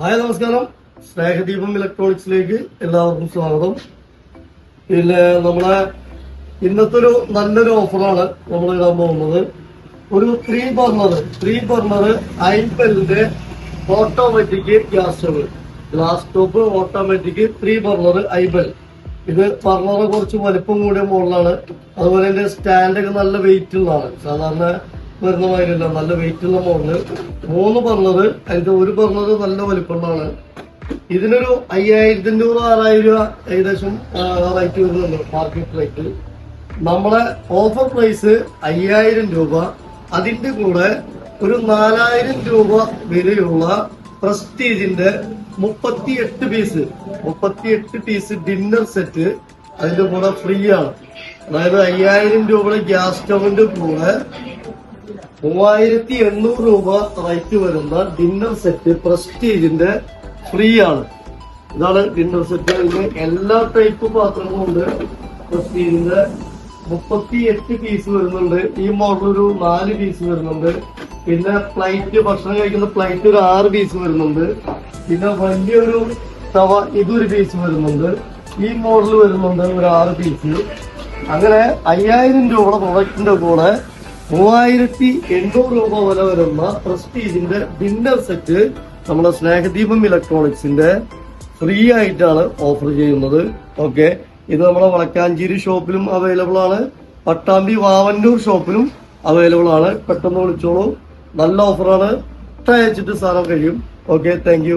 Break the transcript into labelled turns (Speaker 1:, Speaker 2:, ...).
Speaker 1: Hi നമസ്കാരം. സ്നേഹദീപം ഇലക്ട്രോണിക്സിലേക്ക് എല്ലാവർക്കും സ്വാഗതം. പിന്നെ നമ്മളെ ഇന്നത്തെ ഒരു നല്ലൊരു ഓഫറാണ് നമ്മൾ ഇടാൻ പോകുന്നത്. ഒരു three burner three burner ഐപ്പലിന്റെ automatic gas stove glass top automatic three burner iBell ഇത് ബർണർ കുറച്ച് വലിപ്പം കൂടിയ മോഡലാണ്. അതുപോലെ ഇതിന്റെ സ്റ്റാൻഡൊക്കെ നല്ല വെയിറ്റ് ഉള്ളതാണ്. സാധാരണ വരുന്ന മാതിരില്ല നല്ല വെയിറ്റ് ഉള്ള മോഡൽ മൂന്ന് ബർണർ അതിന്റെ ഒരു ബർണർ നല്ല വലിപ്പമുള്ളതാണ്. ഇതിനൊരു അയ്യായിരത്തി അഞ്ഞൂറ് ആറായിരം രൂപ ഏകദേശം റേറ്റ് വരുന്നുണ്ട് മാർക്കറ്റ് റേറ്റ് നമ്മളെ ഓഫർ പ്രൈസ് അയ്യായിരം രൂപ. അതിന്റെ കൂടെ ഒരു നാലായിരം രൂപ വിലയുള്ള പ്രസ്റ്റീജിന്റെ മുപ്പത്തി എട്ട് പീസ് മുപ്പത്തി എട്ട് പീസ് ഡിന്നർ സെറ്റ് അതിന്റെ കൂടെ ഫ്രീ ആണ്. അതായത് അയ്യായിരം രൂപയുടെ ഗ്യാസ് സ്റ്റവിന്റെ കൂടെ മൂവായിരത്തി എണ്ണൂറ് രൂപ റേറ്റ് വരുന്ന ഡിന്നർ സെറ്റ് പ്രസ്റ്റീജിന്റെ ഫ്രീ ആണ്. ഇതാണ് ഡിന്നർ സെറ്റ് ഇതിന് എല്ലാ ടൈപ്പ് പാത്രങ്ങളും ഉണ്ട്. പ്രസ്റ്റീജിന്റെ മുപ്പത്തി എട്ട് പീസ് വരുന്നുണ്ട്. ഈ മോഡൽ ഒരു നാല് പീസ് വരുന്നുണ്ട്. പിന്നെ പ്ലേറ്റ് ഭക്ഷണം കഴിക്കുന്ന പ്ലേറ്റ് ഒരു ആറ് പീസ് വരുന്നുണ്ട്. പിന്നെ വലിയൊരു തവ ഇതൊരു പീസ് വരുന്നുണ്ട്. ഈ മോഡൽ വരുന്നുണ്ട് ഒരു ആറ് പീസ് അങ്ങനെ അയ്യായിരം രൂപയുടെ പ്രൊഡക്റ്റിന്റെ കൂടെ മൂവായിരത്തി എണ്ണൂറ് രൂപ വില വരുന്ന പ്രസ്റ്റീജിന്റെ ഡിന്നർ സെറ്റ് നമ്മുടെ സ്നേഹദീപം ഇലക്ട്രോണിക്സിന്റെ ഫ്രീ ആയിട്ടാണ് ഓഫർ ചെയ്യുന്നത്. ഓക്കെ. ഇത് നമ്മുടെ വടക്കാഞ്ചേരി ഷോപ്പിലും അവൈലബിൾ ആണ്. പട്ടാമ്പി വാവന്നൂർ ഷോപ്പിലും അവൈലബിൾ ആണ്. പെട്ടെന്ന് വിളിച്ചോളൂ. നല്ല ഓഫറാണ് ഇട്ടയച്ചിട്ട് സാധനം കഴിയും. ഓക്കെ. താങ്ക്